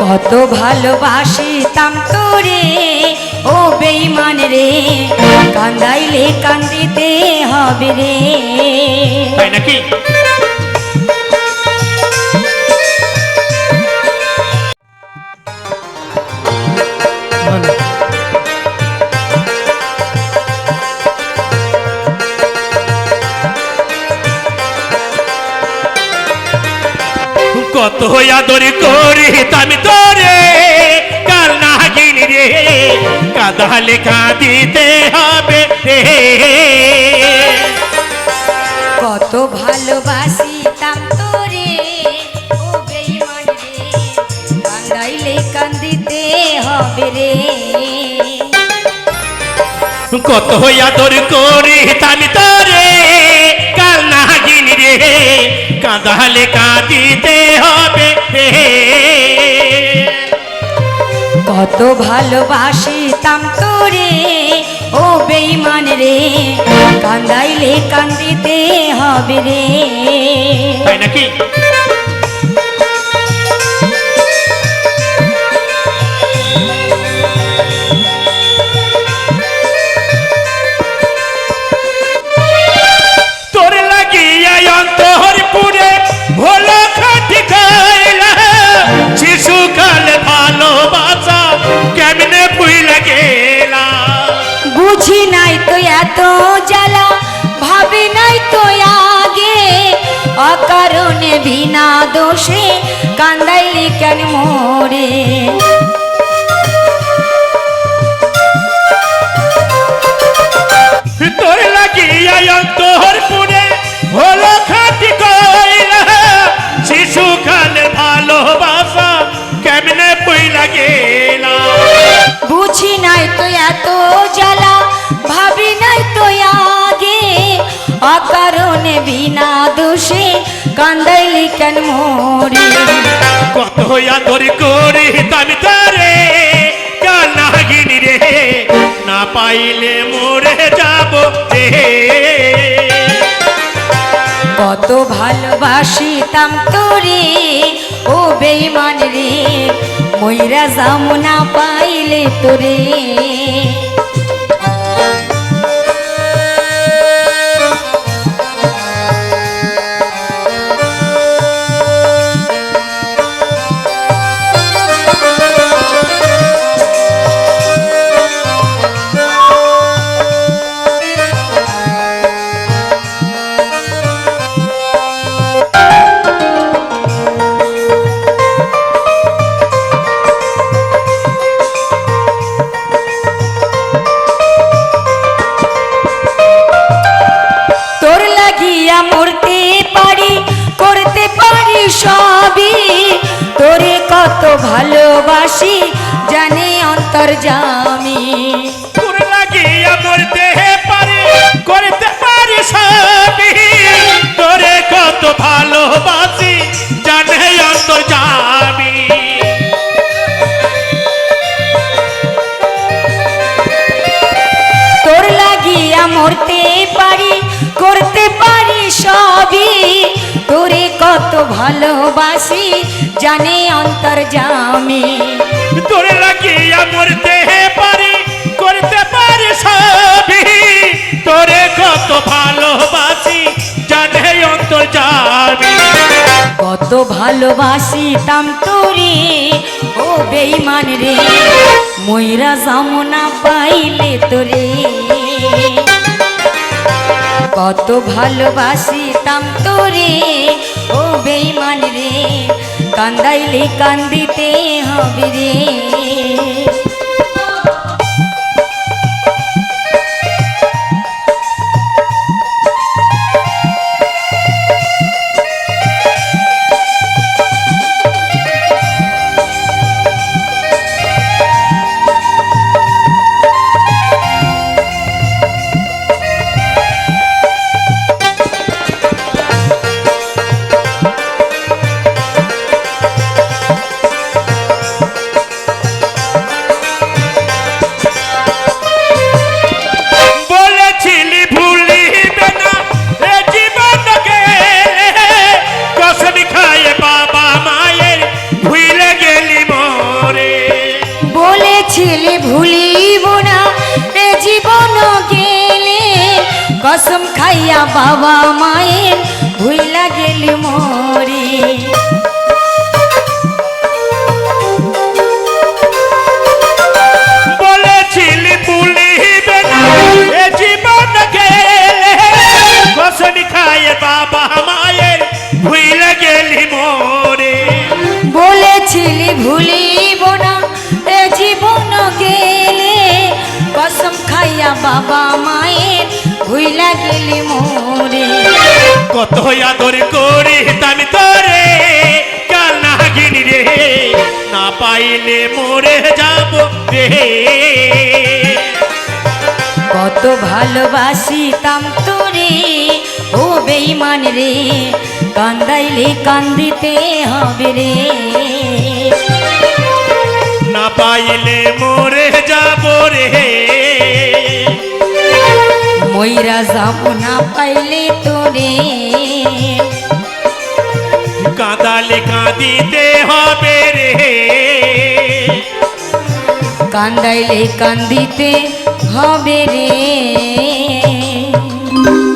কত ভালোবাসিতাম তোরে ও বেইমান রে কান্দাইলে কান্দিতে হবে রে। নাকি? কত আদর করি আমি তোরে কাল না গিনি রে কাদালে কাঁদিতে হবে রে। কত ভালোবাসিতাম তোরে ও বেইমান রে কান্দাইলে কান্দিতে হবে রে। কত আদর করি আমি তোরে কাঁদালে কাঁদিতে হবে। কত ভালোবাসিতাম তোরে ও বেইমান রে কান্দাইলে কান্দিতে হবে রে। তাই নাকি? নাই তো এত জ্বালা ভাবি নাই তো আগে। অকারণে বিনা দোষে কান্দাইলি কেন মোরে? বিনা দোষে কান্দাইলি কেন মোরে? কত আদর করে তামি তারে কানাগিনি রে না পাইলে মরে যাব রে কত ভালোবাসিতাম তোরে ও বেইমান রে ময়রা জামুনা পাইলে তোরে তোর। কত ভালোবাসি জানে অন্তর জামি। তোর লাগিয়া মরতে পারে করতে পারি সবই। তোরে কত ভালোবাসি জানে অন্তর যাবি তোর লাগিয়া মরতে পারি করতে পারি সবই। কত ভালোবাসি জানে অন্তর জামি। তোর লাগিয়া মরতে পারি করতে পারি সবই। তোরে কত ভালোবাসি জানে অন্তর যাবি কত ভালোবাসিতাম তোরে ও বেইমান রে। ময়রা জামনা পাইলে তোরে। কত ভালোবাসিতাম তোরে ও বেইমান রে কান্দাইলে কান্দিতে হবে রে। খাইয়া বাবা মায়ের ভুইলা গেলি মোরে। বলেছিলি ভুলিবে না এ জীবন গেলে। কসম খায় বাবা মায়ের ভুইলে গেলি মোরে। বলেছিলি ভুলিব না এ জীবন গেলে। কসম খাইয়া বাবা মায়ের ভুইলা গেলি মোরে। কত আদর করি আমি তোরে কাল নাগিনি রে। না পাইলে মরে যাব রে। কত ভালোবাসিতাম তোরে ও বেইমান রে কান্দাইলে কান্দিতে হবে রে। না পাইলে মরে ময়রা যাব না পাইলে তোরে। কাঁদালে কাঁদিতে হবে রে। কান্দাইলে কান্দিতে হবে রে।